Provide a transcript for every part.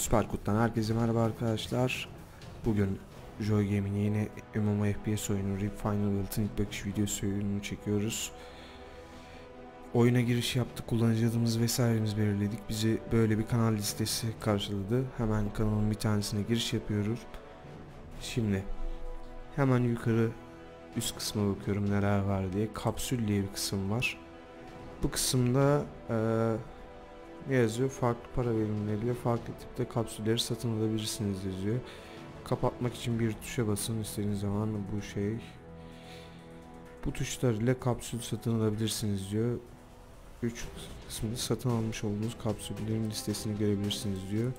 Süperkut'tan herkese merhaba arkadaşlar. Bugün Joy Gaming yeni MMO FPS oyunu Rip Final World'ın ilk bakış videosunu çekiyoruz. Oyuna giriş yaptık, kullanıcı adımız vesairemizi belirledik. Bizi böyle bir kanal listesi karşıladı. Hemen kanalın bir tanesine giriş yapıyoruz. Şimdi hemen yukarı üst kısma bakıyorum neler var diye. Kapsül diye bir kısım var. Bu kısımda eee ne yazıyor? Farklı para birimleriyle farklı tipte kapsülleri satın alabilirsiniz yazıyor. Kapatmak için bir tuşa basın istediğiniz zaman bu şey. Bu tuşlar ile kapsül satın alabilirsiniz diyor. 3 kısmında satın almış olduğunuz kapsüllerin listesini görebilirsiniz diyor.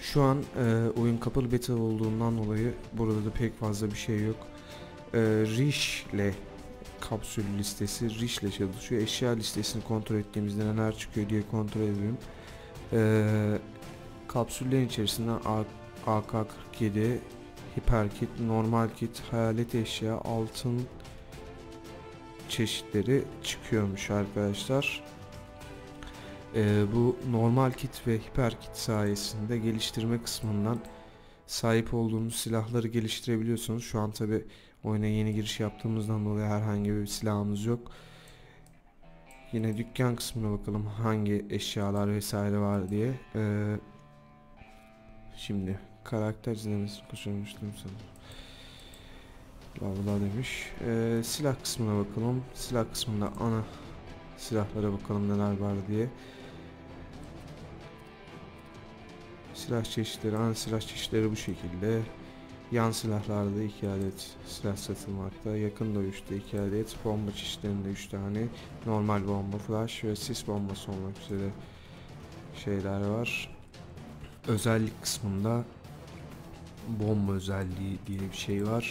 Şu an e, oyun kapalı beta olduğundan dolayı burada da pek fazla bir şey yok. E, Rish ile kapsül listesi Rish ile çalışıyor. Eşya listesini kontrol ettiğimizde neler çıkıyor diye kontrol edelim. Ee, kapsüllerin içerisinden AK-47, hiperkit, normal kit, hayalet eşya, altın çeşitleri çıkıyormuş arkadaşlar. Ee, bu normal kit ve hiperkit sayesinde geliştirme kısmından sahip olduğunuz silahları geliştirebiliyorsunuz. Şu an tabi oyuna yeni giriş yaptığımızdan dolayı herhangi bir silahımız yok. Yine dükkan kısmına bakalım hangi eşyalar vesaire var diye. Ee, şimdi karakter izlemesini kaçırmıştım sanırım. Bla demiş. Ee, silah kısmına bakalım. Silah kısmında ana silahlara bakalım neler var diye. Silah çeşitleri, ana silah çeşitleri bu şekilde. Yan silahlarda 2 adet silah satılmakta. Yakın dövüşte 2 adet. Bomba çeşitlerinde 3 tane. Normal bomba, flash ve sis bombası olmak üzere şeyler var. Özellik kısmında bomba özelliği diye bir şey var.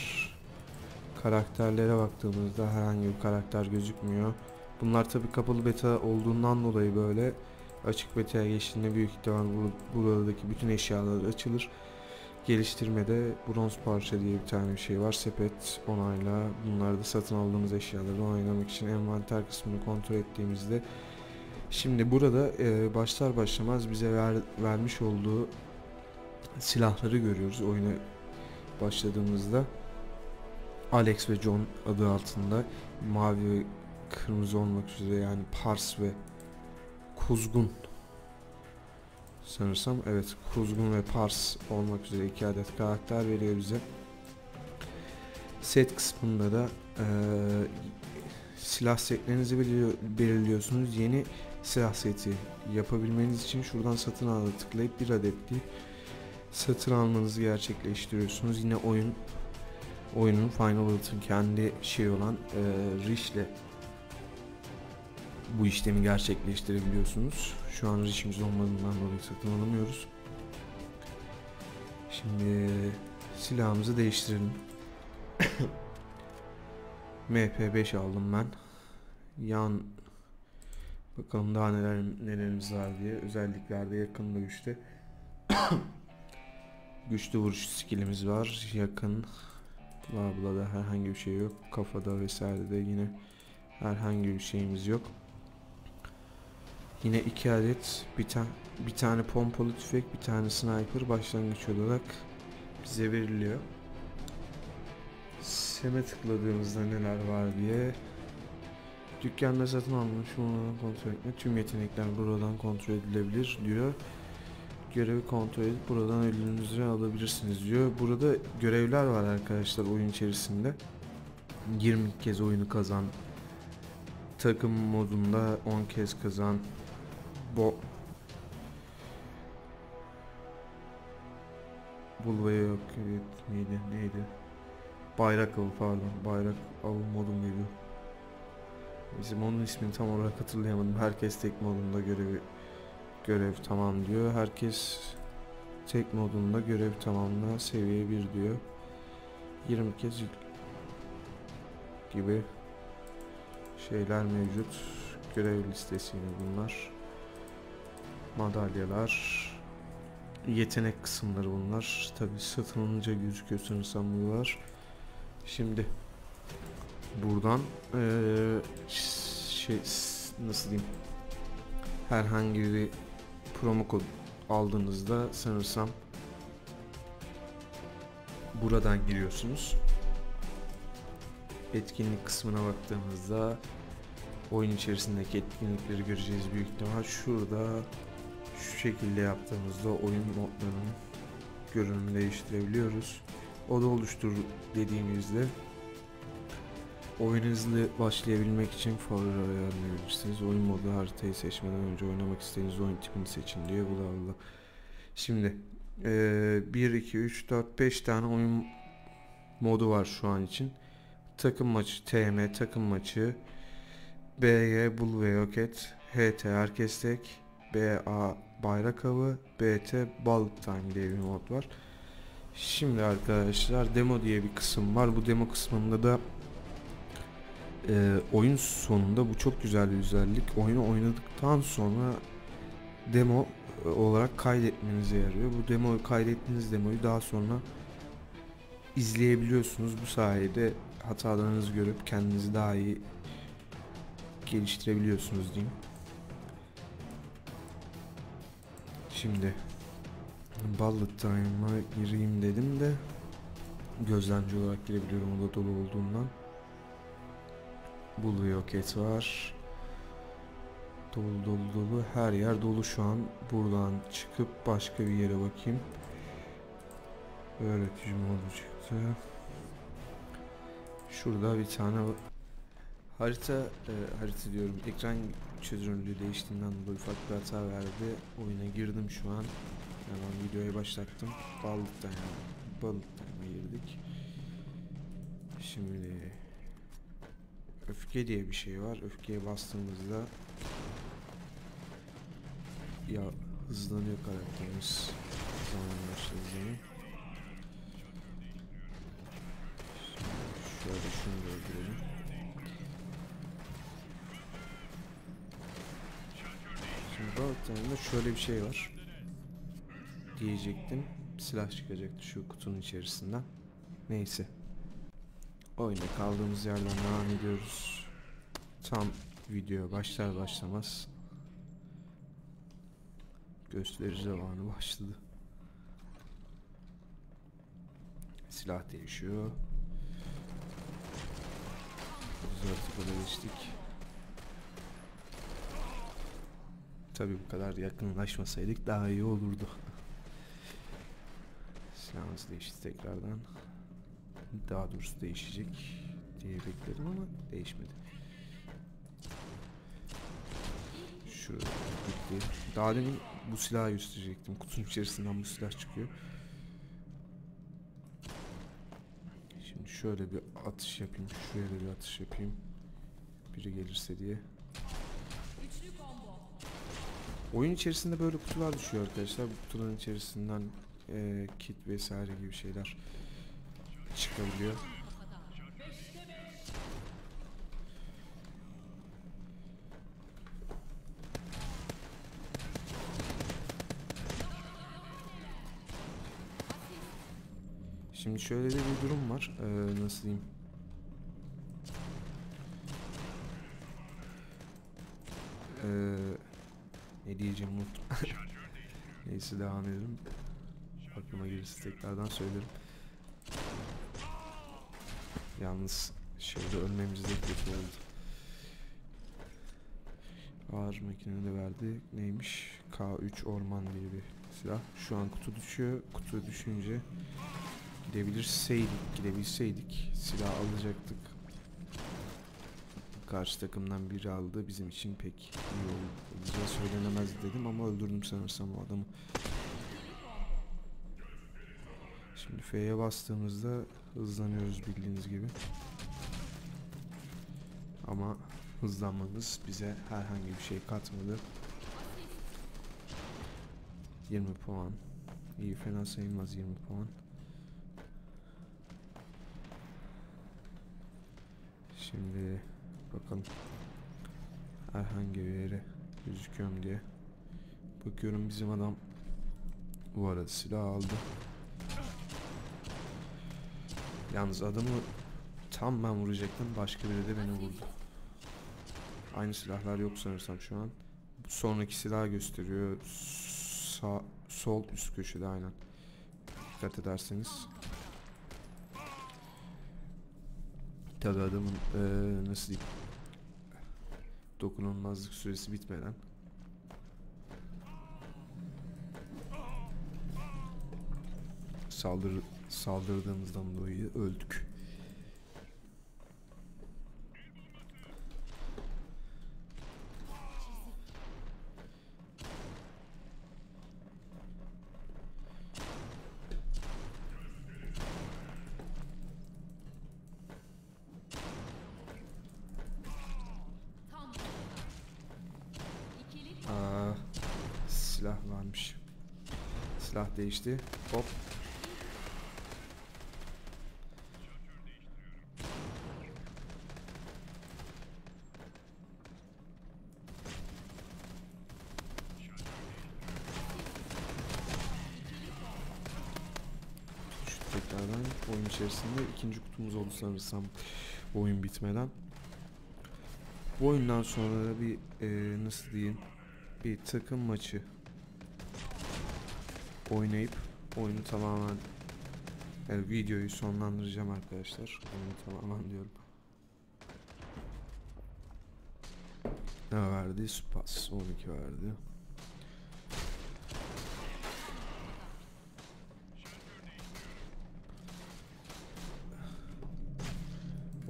Karakterlere baktığımızda herhangi bir karakter gözükmüyor. Bunlar tabi kapalı beta olduğundan dolayı böyle açık beta'ya geçtiğinde büyük ihtimal buradaki bütün eşyalar açılır. Geliştirmede bronz parça diye bir tane bir şey var. Sepet onayla. Bunları da satın aldığımız eşyaları onaylamak için envanter kısmını kontrol ettiğimizde Şimdi burada e, başlar başlamaz bize ver, vermiş olduğu silahları görüyoruz oyuna başladığımızda. Alex ve John adı altında mavi ve kırmızı olmak üzere yani Pars ve Kuzgun sanırsam evet Kuzgun ve Pars olmak üzere iki adet karakter veriyor bize. Set kısmında da e, silah setlerinizi belirliyorsunuz. Yeni silah seti yapabilmeniz için şuradan satın al'a tıklayıp bir adet deyip satın almanızı gerçekleştiriyorsunuz. Yine oyun oyunun Final World'ın kendi şey olan e, Rish ile bu işlemi gerçekleştirebiliyorsunuz. Şu an Rich'imiz olmadığından dolayı satın alamıyoruz. Şimdi silahımızı değiştirelim. MP5 aldım ben. Yan bakalım daha neler nelerimiz var diye. Özelliklerde yakın dövüşte. Güçlü vuruş skillimiz var. Yakın bla bla da herhangi bir şey yok. Kafada vesaire de yine herhangi bir şeyimiz yok. Yine iki adet bir, ta bir tane pompalı tüfek bir tane sniper başlangıç olarak bize veriliyor. Seme tıkladığımızda neler var diye Dükkanda satın almış bunu kontrol etme. Tüm yetenekler buradan kontrol edilebilir diyor. Görevi kontrol edip buradan ödülünüzü alabilirsiniz diyor. Burada görevler var arkadaşlar oyun içerisinde. 20 kez oyunu kazan. Takım modunda 10 kez kazan. Bo Bulvaya yok evet neydi neydi? Bayrak avı pardon bayrak avı modu muydu? Bizim onun ismini tam olarak hatırlayamadım. Herkes tek modunda görevi görev tamam diyor. Herkes tek modunda görev tamamla seviye 1 diyor. 20 kez gibi şeyler mevcut. Görev listesi bunlar madalyalar yetenek kısımları bunlar tabi satın alınca gözüküyor sanırsam bunlar şimdi buradan ee, şey nasıl diyeyim herhangi bir promo kod aldığınızda sanırsam buradan giriyorsunuz. Etkinlik kısmına baktığımızda oyun içerisindeki etkinlikleri göreceğiz büyük ihtimal. Şurada şu şekilde yaptığımızda oyun modlarının görünümü değiştirebiliyoruz. Oda oluştur dediğimizde oyun hızlı başlayabilmek için favori ayarlayabilirsiniz. Oyun modu haritayı seçmeden önce oynamak istediğiniz oyun tipini seçin diye bula bula. Şimdi eee 1, 2, 3, 4, 5 tane oyun modu var şu an için. Takım maçı, TM takım maçı, BY bul ve yok HT herkes tek, BA bayrak avı, BT balık time diye bir mod var. Şimdi arkadaşlar demo diye bir kısım var. Bu demo kısmında da e, oyun sonunda bu çok güzel bir özellik. Oyunu oynadıktan sonra demo e, olarak kaydetmenize yarıyor. Bu demoyu kaydettiğiniz demoyu daha sonra izleyebiliyorsunuz. Bu sayede hatalarınızı görüp kendinizi daha iyi geliştirebiliyorsunuz diyeyim. Şimdi Bullet Time'a gireyim dedim de gözlemci olarak girebiliyorum o da dolu olduğundan. Blue Rocket var. Dolu dolu dolu. Her yer dolu şu an. Buradan çıkıp başka bir yere bakayım. Öğretici modu çıktı. Şurada bir tane harita e, harita diyorum. Ekran çözünürlüğü değiştiğinden dolayı ufak bir hata verdi. Oyuna girdim şu an. Hemen videoyu başlattım. Balıktan yani. Balıktan girdik. Şimdi öfke diye bir şey var. Öfkeye bastığımızda ya hızlanıyor karakterimiz. Zaman başladı. Şöyle şunu da öldürelim. Balıklarında şöyle bir şey var. Diyecektim. Silah çıkacaktı şu kutunun içerisinden. Neyse. Oyuna kaldığımız yerden devam ediyoruz. Tam video başlar başlamaz gösteri zamanı başladı. Silah değişiyor. Zırtıkla geçtik. Tabi bu kadar yakınlaşmasaydık daha iyi olurdu. Silahımız değişti tekrardan. Daha doğrusu değişecek diye bekledim ama değişmedi. Şurada gitti. Daha demin bu silahı gösterecektim. Kutunun içerisinden bu silah çıkıyor. Şimdi şöyle bir atış yapayım. Şuraya da bir atış yapayım. Biri gelirse diye. Oyun içerisinde böyle kutular düşüyor arkadaşlar. Bu kutuların içerisinden e, kit vesaire gibi şeyler çıkabiliyor. Şimdi şöyle de bir durum var. Ee, nasıl diyeyim? Ee, ne diyeceğim unuttum. Neyse devam edelim. Aklıma gelirse tekrardan söylerim. Yalnız şeyde ölmemiz de kötü oldu. Ağır makineni de verdi. Neymiş? K3 orman diye bir silah. Şu an kutu düşüyor. Kutu düşünce gidebilirseydik, gidebilseydik silah alacaktık. Karşı takımdan biri aldı. Bizim için pek iyi olacağı söylenemez dedim ama öldürdüm sanırsam o adamı. Şimdi F'ye bastığımızda hızlanıyoruz bildiğiniz gibi. Ama hızlanmamız bize herhangi bir şey katmadı. 20 puan. İyi fena sayılmaz 20 puan. Şimdi bakalım herhangi bir yere gözüküyorum diye. Bakıyorum bizim adam bu arada silah aldı. Yalnız adamı tam ben vuracaktım başka biri de beni vurdu. Aynı silahlar yok sanırsam şu an. Sonraki silah gösteriyor. sağ sol üst köşede aynen. Dikkat ederseniz. Tabi adamın eee, nasıl diyeyim dokunulmazlık süresi bitmeden saldır saldırdığımızdan dolayı öldük. Silah varmış. Silah değişti. Hop. Tekrardan oyun içerisinde ikinci kutumuz oldu sanırsam oyun bitmeden. Bu oyundan sonra da bir eee, nasıl diyeyim bir takım maçı oynayıp oyunu tamamen yani videoyu sonlandıracağım arkadaşlar. Oyunu tamamen diyorum. Ne verdi? Spas 12 verdi.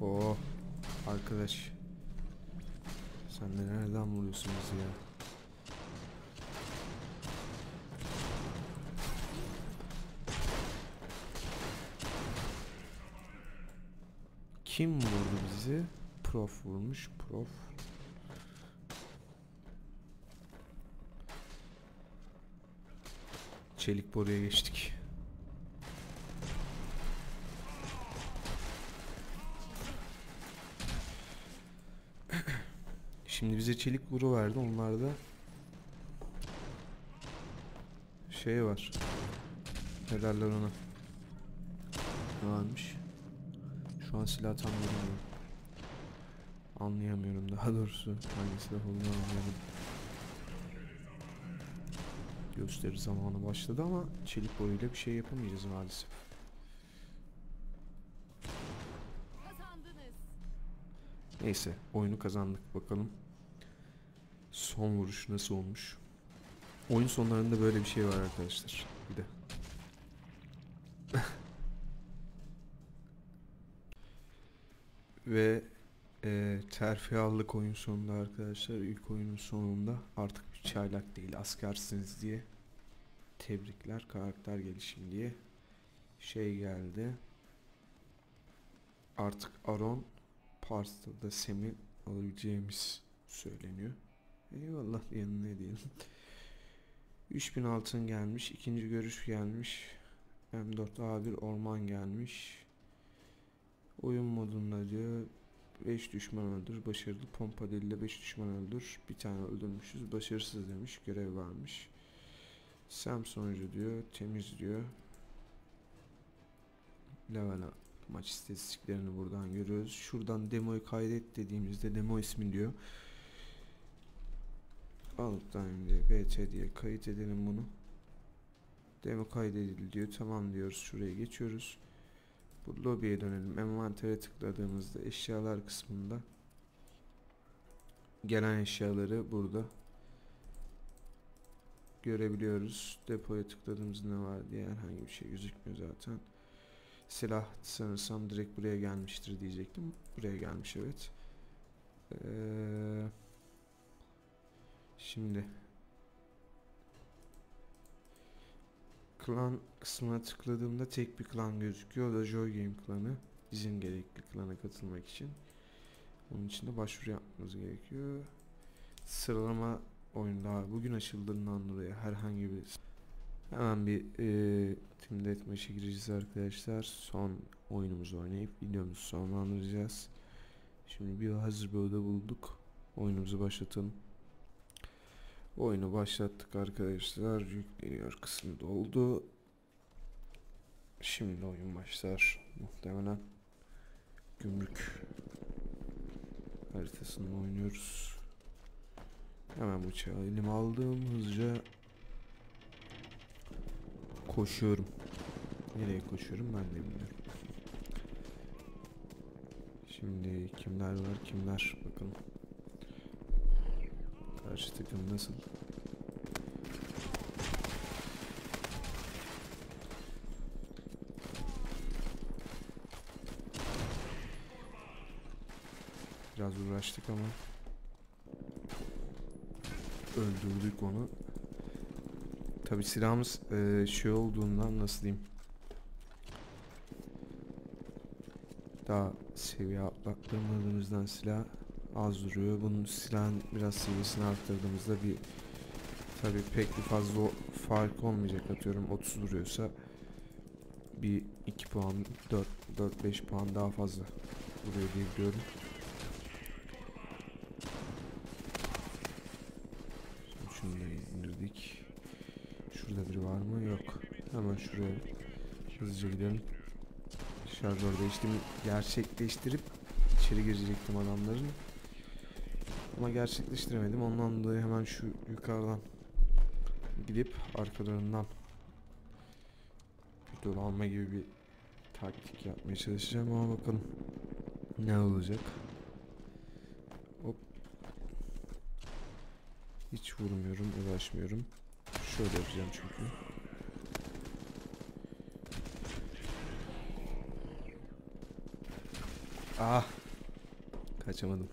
Oo arkadaş. Sen de nereden vuruyorsun bizi ya? Kim vurdu bizi? Prof vurmuş. Prof. Çelik boruya geçtik. Şimdi bize çelik boru verdi. Onlarda şey var. Ne ona? Ne varmış? Şu an silah tam bilmiyorum. Anlayamıyorum daha doğrusu. Hangi silah olduğunu anlayamadım. Gösteri zamanı başladı ama çelik boruyla bir şey yapamayacağız maalesef. Neyse oyunu kazandık bakalım. Son vuruş nasıl olmuş? Oyun sonlarında böyle bir şey var arkadaşlar. Bir de. Ve e, terfi aldık oyun sonunda arkadaşlar. İlk oyunun sonunda artık bir çaylak değil askersiniz diye. Tebrikler karakter gelişim diye. Şey geldi. Artık Aron Pars'ta da Sem'i alabileceğimiz söyleniyor. Eyvallah diyelim ne diyelim. 3000 altın gelmiş. ikinci görüş gelmiş. M4A1 orman gelmiş. Oyun modunda diyor 5 düşman öldür. Başarılı pompa deliyle 5 düşman öldür. Bir tane öldürmüşüz. Başarısız demiş. Görev varmış. Sam sonucu diyor. Temiz diyor. Level up. Maç istatistiklerini buradan görüyoruz. Şuradan demoyu kaydet dediğimizde demo ismi diyor. Alttan diye BT diye kayıt edelim bunu. Demo kaydedildi diyor. Tamam diyoruz. Şuraya geçiyoruz. Bu lobiye dönelim. Envantere tıkladığımızda eşyalar kısmında gelen eşyaları burada görebiliyoruz. Depoya tıkladığımızda ne var diye herhangi bir şey gözükmüyor zaten. Silah sanırsam direkt buraya gelmiştir diyecektim. Buraya gelmiş evet. Ee, şimdi klan kısmına tıkladığımda tek bir klan gözüküyor. O da Joy Game klanı. Bizim gerekli klana katılmak için. Onun için de başvuru yapmamız gerekiyor. Sıralama oyunda bugün açıldığından dolayı herhangi bir hemen bir e, Team Deathmatch'e gireceğiz arkadaşlar. Son oyunumuzu oynayıp videomuzu sonlandıracağız. Şimdi bir hazır bir oda bulduk. Oyunumuzu başlatalım. Oyunu başlattık arkadaşlar. Yükleniyor kısmı doldu. Şimdi oyun başlar. Muhtemelen gümrük haritasında oynuyoruz. Hemen bıçağı elime aldım. Hızlıca koşuyorum. Nereye koşuyorum ben de bilmiyorum. Şimdi kimler var kimler bakalım. Karşı takım nasıl? Biraz uğraştık ama öldürdük onu. Tabi silahımız eee, şey olduğundan nasıl diyeyim? Daha seviye atlattırmadığımızdan silah az duruyor. Bunun silahın biraz seviyesini arttırdığımızda bir tabi pek bir fazla fark olmayacak atıyorum 30 duruyorsa bir 2 puan 4 4 5 puan daha fazla duruyor diye biliyorum. Şunu da indirdik. Şurada biri var mı? Yok. Hemen şuraya hızlıca gidelim. Şarjör değiştirip gerçekleştirip içeri girecektim adamların. Ama gerçekleştiremedim. Ondan dolayı hemen şu yukarıdan gidip arkalarından bir dolanma gibi bir taktik yapmaya çalışacağım ama bakalım ne olacak. Hop. Hiç vurmuyorum, uğraşmıyorum. Şöyle yapacağım çünkü. Ah! Kaçamadım.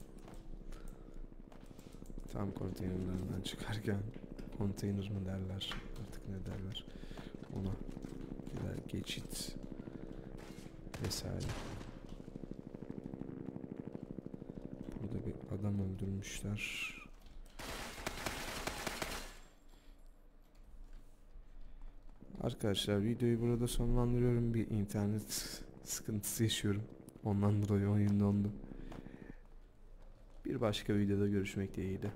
Tam konteynerlarından çıkarken konteyner mı derler artık ne derler ona gider geçit vesaire. Burada bir adam öldürmüşler. Arkadaşlar videoyu burada sonlandırıyorum. Bir internet sıkıntısı yaşıyorum. Ondan dolayı oyun dondu. Bir başka videoda görüşmek dileğiyle.